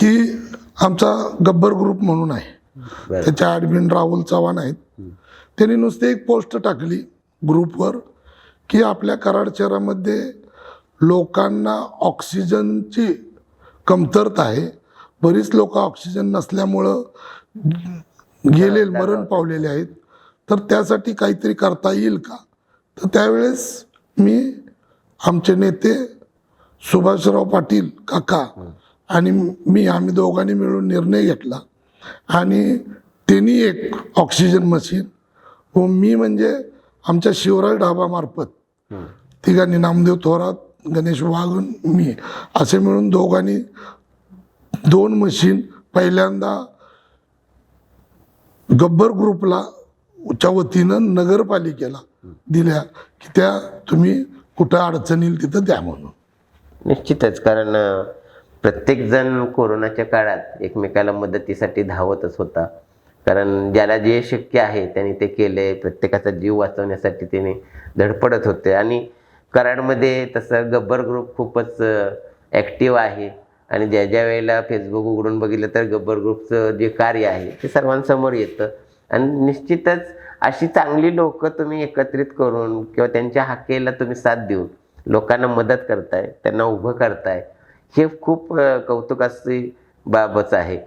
की आमचा गब्बर ग्रुप म्हणून आहे. बरं. त्याचे ॲडमिन राहुल चव्हाण आहेत. त्यांनी नुसते एक पोस्ट टाकली ग्रुपवर की आपल्या कराड शहरामध्ये लोकांना ऑक्सिजनची कमतरता आहे. बरीच लोक ऑक्सिजन नसल्यामुळं गेले मरण पावलेले आहेत. तर त्यासाठी काहीतरी करता येईल का? तर त्यावेळेस मी आमचे नेते सुभाषराव पाटील काका आणि मी आम्ही दोघांनी मिळून निर्णय घेतला. आणि त्यांनी एक ऑक्सिजन मशीन व मी म्हणजे आमच्या शिवराज ढाबामार्फत तिघांनी नामदेव थोरात गणेश वाघन मी असे मिळून दोघांनी दोन मशीन पहिल्यांदा गब्बर ग्रुपला च्या वतीनं नगरपालिकेला दिल्या की त्या तुम्ही कुठं अडचण येईल तिथं द्या म्हणून. निश्चितच कारण प्रत्येकजण कोरोनाच्या काळात एकमेकाला मदतीसाठी धावतच होता. कारण ज्याला जे शक्य आहे त्यांनी ते केले प्रत्येकाचा जीव वाचवण्यासाठी त्याने धडपडत होते. आणि कराडमध्ये तसं गब्बर ग्रुप खूपच ॲक्टिव्ह आहे. आणि ज्या ज्या वेळेला फेसबुक उघडून बघितलं तर गब्बर ग्रुपचं जे कार्य आहे ते सर्वांसमोर येतं. आणि निश्चितच अशी चांगली लोक तुम्ही एकत्रित करून किंवा त्यांच्या हाकेला तुम्ही साथ देऊन लोकांना मदत करताय त्यांना उभं करताय हे खूप कौतुकाची बाबच आहे.